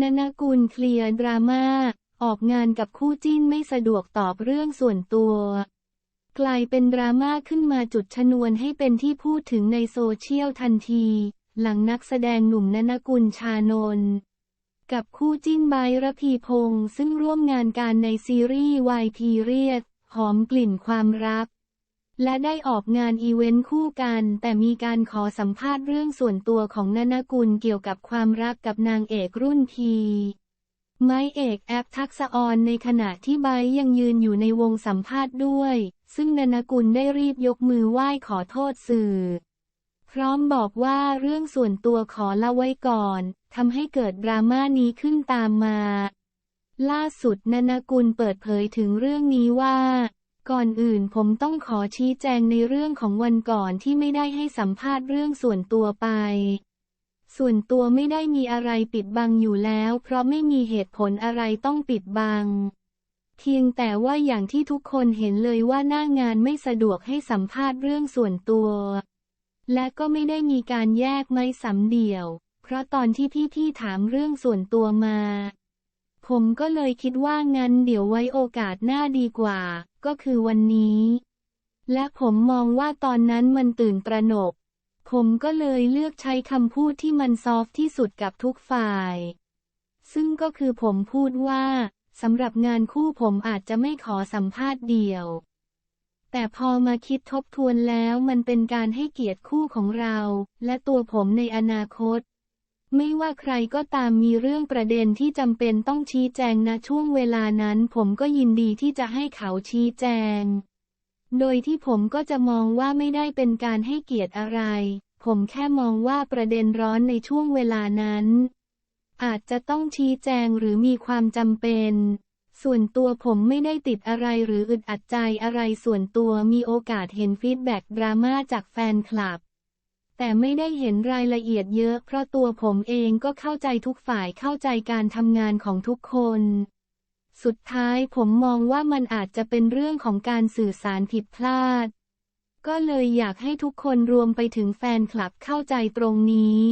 นนกุลเคลียร์ดราม่า ออกงานกับคู่จิ้นไม่สะดวกตอบเรื่องส่วนตัว กลายเป็นดราม่าขึ้นมาจุดชนวนให้เป็นที่พูดถึงในโซเชียลทันที หลังนักแสดงหนุ่มนนกุลชานนท์กับคู่จิ้นไบระพีพงษ์ซึ่งร่วมงานการในซีรีส์วายพีเรียด หอมกลิ่นความรัก และได้ออกงานอีเวนต์คู่กัน แต่มีการขอสัมภาษณ์เรื่องส่วนตัวของนนกุลเกี่ยวกับความรักกับนางเอกรุ่นพีไม้เอกแอปทักษออนในขณะที่ไบยังยืนอยู่ในวงสัมภาษณ์ด้วย ซึ่งนนกุลได้รีบยกมือไหว้ขอโทษสื่อ พร้อมบอกว่าเรื่องส่วนตัวขอละไว้ก่อนทำให้เกิดดราม่านี้ขึ้นตามมา ล่าสุดนนกุลเปิดเผยถึงเรื่องนี้ว่า ก่อนอื่นผมต้องขอชี้แจงในเรื่องของวันก่อนที่ไม่ได้ให้สัมภาษณ์เรื่องส่วนตัวไป ส่วนตัวไม่ได้มีอะไรปิดบังอยู่แล้ว เพราะไม่มีเหตุผลอะไรต้องปิดบัง เพียงแต่ว่าอย่างที่ทุกคนเห็นเลยว่าหน้างานไม่สะดวกให้สัมภาษณ์เรื่องส่วนตัว และก็ไม่ได้มีการแยกไม้สำเดี่ยว เพราะตอนที่พี่ๆถามเรื่องส่วนตัวมา ผมก็เลยคิดว่างั้นเดี๋ยวไว้โอกาสหน้าดีกว่า ก็คือวันนี้ และผมมองว่าตอนนั้นมันตื่นตระหนก ผมก็เลยเลือกใช้คำพูดที่มันซอฟที่สุดกับทุกฝ่าย ซึ่งก็คือผมพูดว่าสำหรับงานคู่ผมอาจจะไม่ขอสัมภาษณ์เดี่ยว แต่พอมาคิดทบทวนแล้วมันเป็นการให้เกียรติคู่ของเรา และตัวผมในอนาคต ไม่ว่าใครก็ตามมีเรื่องประเด็นที่จำเป็นต้องชี้แจงณช่วงเวลานั้น ผมก็ยินดีที่จะให้เขาชี้แจง โดยที่ผมก็จะมองว่าไม่ได้เป็นการให้เกียรติอะไร ผมแค่มองว่าประเด็นร้อนในช่วงเวลานั้น อาจจะต้องชี้แจงหรือมีความจำเป็น ส่วนตัวผมไม่ได้ติดอะไรหรืออึดอัดใจอะไรส่วนตัวมีโอกาสเห็นฟีดแบ็กดราม่าจากแฟนคลับ แต่ไม่ได้เห็นรายละเอียดเยอะ เพราะตัวผมเองก็เข้าใจทุกฝ่ายเข้าใจการทำงานของทุกคน สุดท้ายผมมองว่ามันอาจจะเป็นเรื่องของการสื่อสารผิดพลาด ก็เลยอยากให้ทุกคนรวมไปถึงแฟนคลับเข้าใจตรงนี้